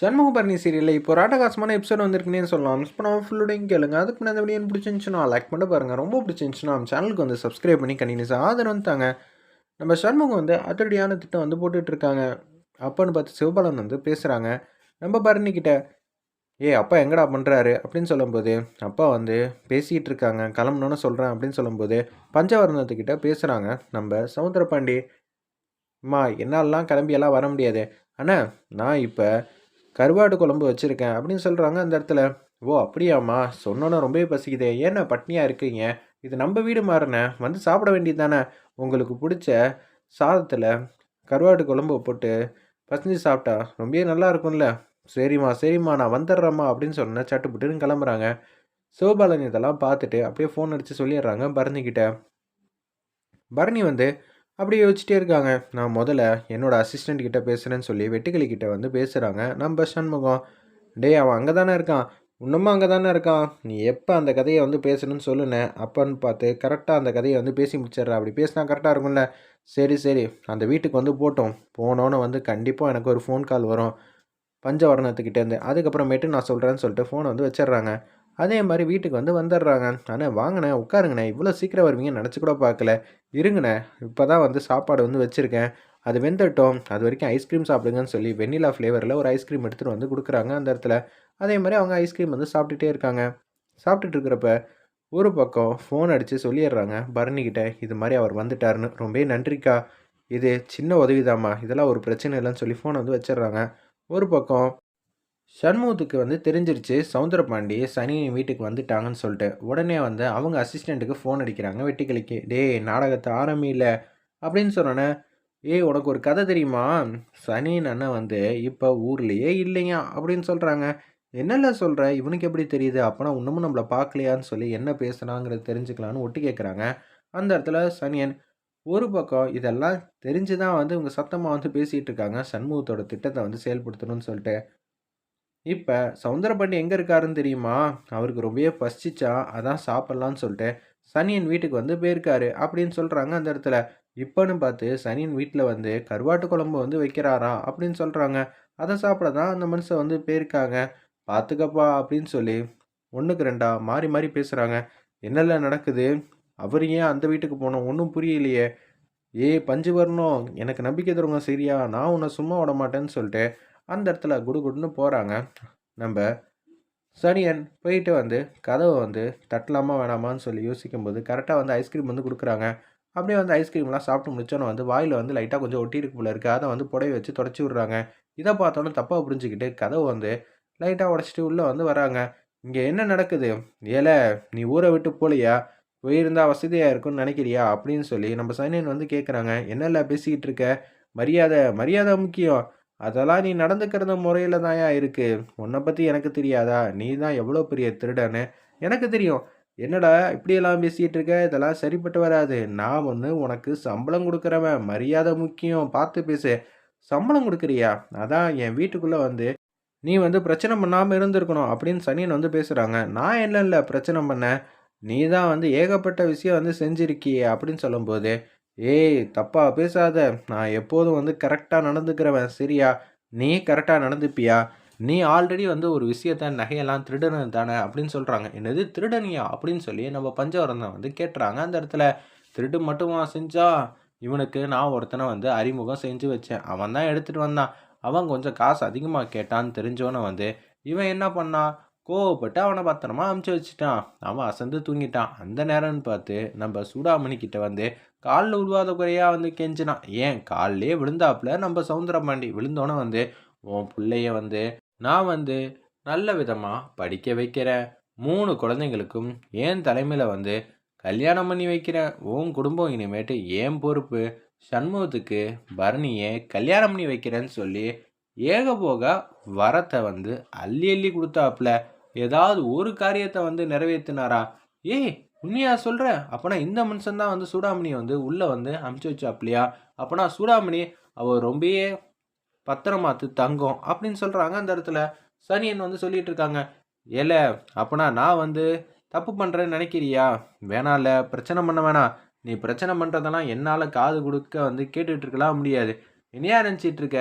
சண்முகபரணி சீரியலில் இப்போ ராட்டகாசமான ஆட்டகாசமான எபிசோட் வந்திருக்குன்னே சொல்லலாம். மிஸ் பண்ணாமல் ஃபுல்லோடையும் கேளுங்க அதுக்கு முன்னாடி வீடியோ பிடிச்சிருந்துச்சுன்னா லைக் பண்ணி பாருங்கள் ரொம்ப பிடிச்சிருந்துச்சுன்னா நம்ம சேனலுக்கு வந்து சப்ஸ்கிரைப் பண்ணி கண்டினியூஸாக ஆதரவு தாங்க. நம்ம சண்முகம் வந்து அதிரடியான திட்டம் வந்து போட்டுட்ருக்காங்க இருக்காங்க. பார்த்து சிவபாலன் வந்து பேசுகிறாங்க நம்ம பரணிக்கிட்ட ஏ அப்பா எங்கடா பண்ணுறாரு அப்படின்னு சொல்லும்போது அப்பா வந்து பேசிகிட்டு இருக்காங்க. கிளம்பணுன்னு சொல்கிறேன் அப்படின்னு சொல்லும்போது பஞ்சவர்ணத்துக்கிட்ட பேசுகிறாங்க நம்ம சமுத்திரபாண்டி அம்மா என்னாலலாம் கிளம்பியெல்லாம் வர முடியாது. ஆனால் நான் இப்போ கருவாடு குழம்பு வச்சுருக்கேன் அப்படின்னு சொல்கிறாங்க அந்த இடத்துல. ஓ அப்படியாம்மா. சொன்னோன்னே ரொம்பவே பசிக்குதே. ஏன்னா பட்னியாக இருக்கீங்க. இது நம்ம வீடு மாறினே. வந்து சாப்பிட வேண்டியது தானே உங்களுக்கு பிடிச்ச சாதத்தில் கருவாடு குழம்பு போட்டு பசஞ்சு சாப்பிட்டா ரொம்பவே நல்லா இருக்கும்ல. சரிம்மா சரிம்மா நான் வந்துடுறேம்மா அப்படின்னு சொன்னேன் சட்டுப்புட்டுன்னு கிளம்புறாங்க. சிவபாலன் இதெல்லாம் பார்த்துட்டு அப்படியே ஃபோன் அடித்து சொல்லிடுறாங்க பரணிக்கிட்ட பரணி வந்து அப்படி யோசிச்சிட்டே இருக்காங்க. நான் முதல்ல என்னோடய அசிஸ்டண்ட் கிட்டே பேசுகிறேன்னு சொல்லி வெட்டுக்கிளி கிட்டே வந்து பேசுகிறாங்க நம்ம சண்முகம். டேய் அவன் அங்கே தானே இருக்கான். இன்னமும் அங்கே தானே இருக்கான். நீ எப்போ அந்த கதையை வந்து பேசணும்னு சொல்லுனேன் அப்பன்னு பார்த்து கரெக்டாக அந்த கதையை வந்து பேசி முடிச்சிடுற. அப்படி பேசினா கரெக்டாக இருக்கும்ல? சரி சரி. அந்த வீட்டுக்கு வந்து போட்டோம். போனோன்னு வந்து கண்டிப்பாக எனக்கு ஒரு ஃபோன் கால் வரும். பஞ்சவரணத்துக்கிட்டேருந்து அதுக்கப்புறமேட்டு நான் சொல்கிறேன்னு சொல்லிட்டு ஃபோனை வந்து வச்சிடுறாங்க. அதே மாதிரி வீட்டுக்கு வந்து வந்துடுறாங்க. அண்ணே வாங்கண்ணே உட்காருங்கண்ணே. இவ்வளோ சீக்கிரம் வருவீங்கன்னு நினச்சி கூட பார்க்கல. இருங்கண்ணே இப்போ தான் வந்து சாப்பாடு வந்து வச்சுருக்கேன். அது வெந்துட்டோம். அது வரைக்கும் ஐஸ்கிரீம் சாப்பிடுங்கன்னு சொல்லி வெண்ணிலா ஃப்ளேவரில் ஒரு ஐஸ்கிரீம் எடுத்துகிட்டு வந்து கொடுக்குறாங்க அந்த இடத்துல. அதே மாதிரி அவங்க ஐஸ்கிரீம் வந்து சாப்பிட்டுட்டே இருக்காங்க. சாப்பிட்டுட்டு இருக்கிறப்ப ஒரு பக்கம் ஃபோன் அடித்து சொல்லிடுறாங்க பரணிக்கிட்ட இது மாதிரி அவர் வந்துட்டாருன்னு. ரொம்பவே நன்றிக்கா. இது சின்ன உதவிதாம்மா. இதெல்லாம் ஒரு பிரச்சனை இல்லைன்னு சொல்லி ஃபோன் வந்து வச்சிடுறாங்க. ஒரு பக்கம் சண்முகத்துக்கு வந்து தெரிஞ்சிருச்சு சவுந்தரபாண்டி சனி வீட்டுக்கு வந்துட்டாங்கன்னு சொல்லிட்டு. உடனே வந்து அவங்க அசிஸ்டண்ட்டுக்கு ஃபோன் அடிக்கிறாங்க வெட்டிக்கிளிக்கு டேய் நாடகத்தை ஆரம்பியில் அப்படின்னு சொன்னோன்னே ஏய் உனக்கு ஒரு கதை தெரியுமா? சனியின் அண்ணன் வந்து இப்போ ஊர்லேயே இல்லையா? அப்படின்னு சொல்கிறாங்க என்னெல்லாம் சொல்கிற இவனுக்கு எப்படி தெரியுது? அப்போனா இன்னமும் நம்மளை பார்க்கலையான்னு சொல்லி என்ன பேசுனாங்கிறத தெரிஞ்சுக்கலான்னு ஒட்டி கேட்குறாங்க அந்த இடத்துல சனியன் ஒரு பக்கம் இதெல்லாம் தெரிஞ்சு தான் வந்து இவங்க சத்தமாக வந்து பேசிகிட்டு இருக்காங்க. சண்முகத்தோட திட்டத்தை வந்து செயல்படுத்தணும்னு சொல்லிட்டு. இப்போ சவுந்தரபாண்டி எங்கே இருக்காருன்னு தெரியுமா? அவருக்கு ரொம்பவே பசிச்சா அதான் சாப்பிட்லான்னு சொல்லிட்டு சனியன் வீட்டுக்கு வந்து போயிருக்காரு அப்படின்னு சொல்கிறாங்க அந்த இடத்துல. இப்போன்னு பார்த்து சனியின் வீட்டில் வந்து கருவாட்டு குழம்பு வந்து வைக்கிறாரா? அப்படின்னு சொல்கிறாங்க அதை சாப்பிட தான் அந்த மனுஷன் வந்து போயிருக்காங்க. பார்த்துக்கப்பா அப்படின்னு சொல்லி ஒன்றுக்கு ரெண்டா மாறி மாறி பேசுகிறாங்க என்னெல்லாம் நடக்குது? அவர் ஏன் அந்த வீட்டுக்கு போனோம்? ஒன்றும் புரியலையே. ஏய் பஞ்சு வரணும். எனக்கு நம்பிக்கை தருவங்க சரியா? நான் உன்னை சும்மா விட மாட்டேன்னு சொல்லிட்டு அந்த இடத்துல குடுகுடுன்னு போகிறாங்க நம்ம சனியன் போயிட்டு வந்து கதவை வந்து தட்டலாமா வேணாமான்னு சொல்லி யோசிக்கும்போது கரெக்டாக வந்து ஐஸ்கிரீம் வந்து கொடுக்குறாங்க. அப்படியே வந்து ஐஸ்கிரீம்லாம் சாப்பிட்டு முடிச்சோன்னு வந்து வாயில் வந்து லைட்டாக கொஞ்சம் ஒட்டிருக்கு போல இருக்குது அதை வந்து புடவை வச்சு தொடச்சி விட்றாங்க. இதை பார்த்தோன்னே தப்பாக புரிஞ்சுக்கிட்டு கதவை வந்து லைட்டாக உடச்சிட்டு உள்ளே வந்து வராங்க. இங்கே என்ன நடக்குது? ஏலை நீ ஊரை விட்டு போலையா? போயிருந்தா வசதியாக இருக்கும்னு நினைக்கிறியா? அப்படின்னு சொல்லி நம்ம சனியன் வந்து கேட்குறாங்க என்னெல்லாம் பேசிக்கிட்டு இருக்க? மரியாதை மரியாதை முக்கியம். அதெல்லாம் நீ நடந்துக்கிறத முறையில் தான்யா இருக்குது உன்னை பற்றி எனக்கு தெரியாதா? நீ தான் எவ்வளோ பெரிய திருடன்னு எனக்கு தெரியும். என்னடா இப்படியெல்லாம் பேசிகிட்டு இருக்க? இதெல்லாம் சரிப்பட்டு வராது. நான் வந்து உனக்கு சம்பளம் கொடுக்குறவன். மரியாதை முக்கியம். பார்த்து பேசு. சம்பளம் கொடுக்குறியா? அதான் என் வீட்டுக்குள்ளே வந்து நீ வந்து பிரச்சனை பண்ணாமல் இருந்திருக்கணும் அப்படின்னு சனியன் வந்து பேசுகிறாங்க நான் என்ன இல்லை பிரச்சனை பண்ண நீ தான் வந்து ஏகப்பட்ட விஷயம் வந்து செஞ்சிருக்கியே அப்படின்னு சொல்லும்போது ஏய் தப்பா பேசாத. நான் எப்போதும் வந்து கரெக்டாக நடந்துக்கிறவன். சரியா? நீ கரெக்டாக நடந்துப்பியா? நீ ஆல்ரெடி வந்து ஒரு விஷயத்த நகையெல்லாம் திருடனு தானே அப்படின்னு சொல்கிறாங்க என்னது திருடனியா? அப்படின்னு சொல்லி நம்ம பஞ்சவரந்தன் வந்து கேட்டுறாங்க. அந்த இடத்துல திருடு மட்டுமா செஞ்சா? இவனுக்கு நான் ஒருத்தனை வந்து அறிமுகம் செஞ்சு வச்சேன். அவன் தான் எடுத்துகிட்டு வந்தான். அவன் கொஞ்சம் காசு அதிகமாக கேட்டான்னு தெரிஞ்சவனை வந்து இவன் என்ன பண்ணான் கோவப்பட்டு அவனை பத்திரமா அமுச்சு வச்சுட்டான். அவன் அசந்து தூங்கிட்டான். அந்த நேரம்னு பார்த்து நம்ம சூடாமணி கிட்ட வந்து காலில் உருவாத குறையாக வந்து கெஞ்சினான். ஏன்? காலிலே விழுந்தாப்புல நம்ம சவுந்தரபாண்டி. விழுந்தோன்னே வந்து உன் பிள்ளைய வந்து நான் வந்து நல்ல விதமாக படிக்க வைக்கிறேன். மூணு குழந்தைங்களுக்கும் ஏன் தலைமையில் வந்து கல்யாணம் பண்ணி வைக்கிறேன்? உன் குடும்பம் இனிமேட்டு ஏன் பொறுப்பு? சண்முகத்துக்கு பரணியை கல்யாணம் பண்ணி வைக்கிறேன்னு சொல்லி ஏக போக வரத்தை வந்து அள்ளி அள்ளி கொடுத்தாப்புல. ஏதாவது ஒரு காரியத்தை வந்து நிறைவேற்றினாரா ஏய் உண்மையா சொல்கிற அப்போனா இந்த மனுஷன் தான் வந்து சூடாமணியை வந்து உள்ளே வந்து அமுச்சு வச்சாப்லையா? அப்போனா சூடாமணி அவள் ரொம்பவே பத்திரமாத்து தங்கம் அப்படின்னு சொல்கிறாங்க அந்த இடத்துல. சனியன் வந்து சொல்லிட்டு இருக்காங்க ஏல அப்போனா நான் வந்து தப்பு பண்ணுறேன்னு நினைக்கிறியா? வேணாம்ல பிரச்சனை பண்ண வேணாம் நீ பிரச்சனை பண்ணுறதெல்லாம் என்னால் காது கொடுக்க வந்து கேட்டுட்ருக்கலாம் முடியாது. என்னையா நினச்சிட்டு இருக்க?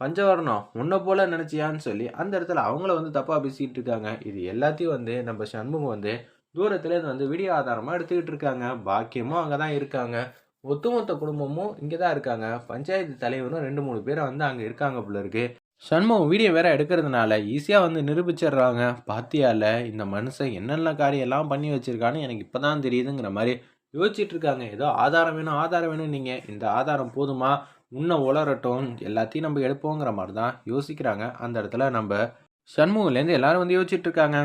பஞ்சவர்ணம் உன்னை போல நினச்சியான்னு சொல்லி அந்த இடத்துல அவங்கள வந்து தப்பாக பேசிக்கிட்டு இருக்காங்க. இது எல்லாத்தையும் வந்து நம்ம சண்முகம் வந்து தூரத்துலேருந்து வந்து வீடியோ ஆதாரமாக எடுத்துக்கிட்டு இருக்காங்க. பாக்கியமும் அங்கே தான் இருக்காங்க. ஒட்டுமொத்த குடும்பமும் இங்கே தான் இருக்காங்க. பஞ்சாயத்து தலைவரும் ரெண்டு மூணு பேரை வந்து அங்கே இருக்காங்க போல இருக்கு. சண்முகம் வீடியோ வேற எடுக்கிறதுனால ஈஸியாக வந்து நிரூபிச்சிடுறாங்க. பாத்தியால இந்த மனுஷன் என்னென்ன காரியம் எல்லாம் பண்ணி வச்சிருக்கான்னு எனக்கு இப்போ தான் தெரியுதுங்கிற மாதிரி யோசிச்சுட்டு இருக்காங்க. ஏதோ ஆதாரம் வேணும் ஆதாரம் வேணும் நீங்கள் இந்த ஆதாரம் போதுமா? உன்னை உளரட்டும் எல்லாத்தையும் நம்ம எடுப்போங்கிற மாதிரி தான் யோசிக்கிறாங்க. அந்த இடத்துல நம்ம சண்முகலேருந்து எல்லாரும் வந்து யோசிச்சுட்டு இருக்காங்க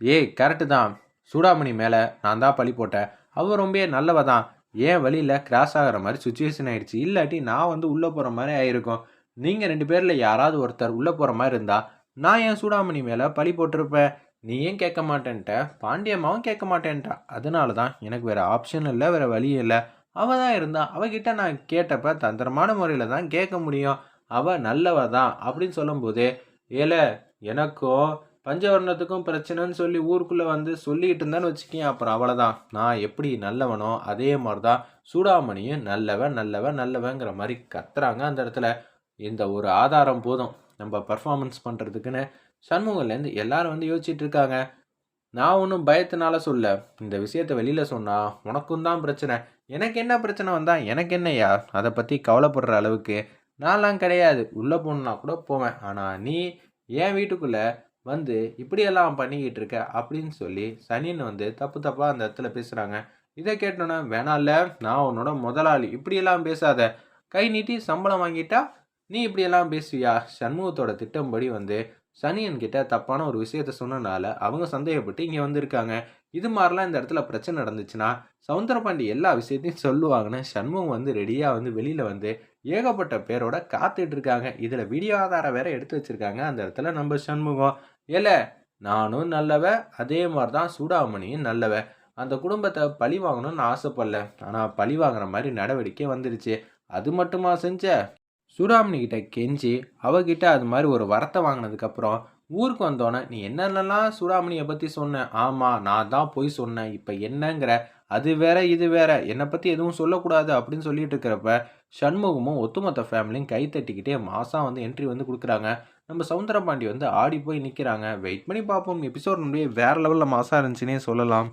ஏய் கரெக்டு தான். சூடாமணி மேலே நான் தான் பழி போட்டேன். அவ ரொம்ப நல்லவ தான். ஏன் வழியில் கிராஸ் ஆகிற மாதிரி சுச்சுவேஷன் ஆயிடுச்சு. இல்லாட்டி நான் வந்து உள்ளே போகிற மாதிரி ஆயிருக்கும். நீங்கள் ரெண்டு பேரில் யாராவது ஒருத்தர் உள்ளே போகிற மாதிரி இருந்தால் நான் ஏன் சூடாமணி மேலே பழி போட்டிருப்பேன்? நீ ஏன் கேட்க மாட்டேன்ட்ட? பாண்டியம்மாவும் கேட்க மாட்டேன்ட்டா. அதனால தான் எனக்கு வேறு ஆப்ஷன் இல்லை வேறு வழி இல்லை. அவள் தான் இருந்தா அவகிட்ட நான் கேட்டப்ப தந்திரமான முறையில் தான் கேட்க முடியும். அவள் நல்லவ தான் அப்படின்னு சொல்லும்போது ஏழை எனக்கும் பஞ்சவர்ணத்துக்கும் பிரச்சனைன்னு சொல்லி ஊருக்குள்ளே வந்து சொல்லிக்கிட்டு இருந்தேன்னு வச்சுக்கேன் அப்புறம் அவ்வளோதான் நான் எப்படி நல்லவனோ அதே மாதிரி தான் சூடாமணியும் நல்லவன் நல்லவன் நல்லவங்கிற மாதிரி கத்துறாங்க அந்த இடத்துல. இந்த ஒரு ஆதாரம் போதும். நம்ம பர்ஃபார்மன்ஸ் பண்ணுறதுக்குன்னு சண்முகம்லேருந்து எல்லாரும் வந்து யோசிச்சுட்டு இருக்காங்க. நான் ஒன்றும் பயத்தினால சொல்ல இந்த விஷயத்தை வெளியில் சொன்னால் உனக்கும் தான் பிரச்சனை. எனக்கு என்ன பிரச்சனை வந்தால் எனக்கு என்னையா அதை பற்றி கவலைப்படுற அளவுக்கு நான்லாம் கிடையாது. உள்ளே போகணுன்னா கூட போவேன். ஆனால் நீ என் வீட்டுக்குள்ளே வந்து இப்படியெல்லாம் பண்ணிக்கிட்டு இருக்க அப்படின்னு சொல்லி சனின்னு வந்து தப்பு தப்பாக அந்த இடத்துல பேசுகிறாங்க இதை கேட்டோன்னே வேணாம்ல நான் உன்னோட முதலாளி. இப்படியெல்லாம் பேசாத. கை நீட்டி சம்பளம் வாங்கிட்டா நீ இப்படியெல்லாம் பேசுவியா? சண்முகத்தோட திட்டம்படி வந்து சனியன் கிட்ட தப்பான ஒரு விஷயத்த சொன்னனால அவங்க சந்தேகப்பட்டு இங்கே வந்திருக்காங்க. இது மாதிரிலாம் இந்த இடத்துல பிரச்சனை நடந்துச்சுன்னா சவுந்தரபாண்டி எல்லா விஷயத்தையும் சொல்லுவாங்கன்னு சண்முகம் வந்து ரெடியாக வந்து வெளியில் வந்து ஏகப்பட்ட பேரோட காத்துட்டு இருக்காங்க. இதில் வீடியோ ஆதாரம் வேற எடுத்து வச்சிருக்காங்க அந்த இடத்துல நம்ம சண்முகம். ஏல நானும் நல்லவ அதே மாதிரி தான் சூடாமணியும் நல்லவ. அந்த குடும்பத்தை பழி வாங்கணும்னு ஆசைப்படல. ஆனால் பழி வாங்குற மாதிரி நடவடிக்கை வந்துருச்சு. அது மட்டுமா செஞ்ச? சூடாமணிக்கிட்ட கெஞ்சி அவகிட்ட அது மாதிரி ஒரு வரத்தை வாங்கினதுக்கப்புறம் ஊருக்கு வந்தோன்னே நீ என்னென்னலாம் சூடாமணியை பற்றி சொன்னேன் ஆமாம் நான் தான் போய் சொன்னேன். இப்போ என்னங்கிற? அது வேற இது வேற. என்னை பற்றி எதுவும் சொல்லக்கூடாது அப்படின்னு சொல்லிட்டு இருக்கிறப்ப சண்முகமும் ஒத்துமொத்த ஃபேமிலியும் கை தட்டிக்கிட்டே மாதம் வந்து என்ட்ரி வந்து கொடுக்குறாங்க. நம்ம சவுந்தரபாண்டி வந்து ஆடி போய் நிற்கிறாங்க வெயிட் பண்ணி பார்ப்போம் எபிசோட் வேறு லெவலில் மாசாக இருந்துச்சுன்னே சொல்லலாம்.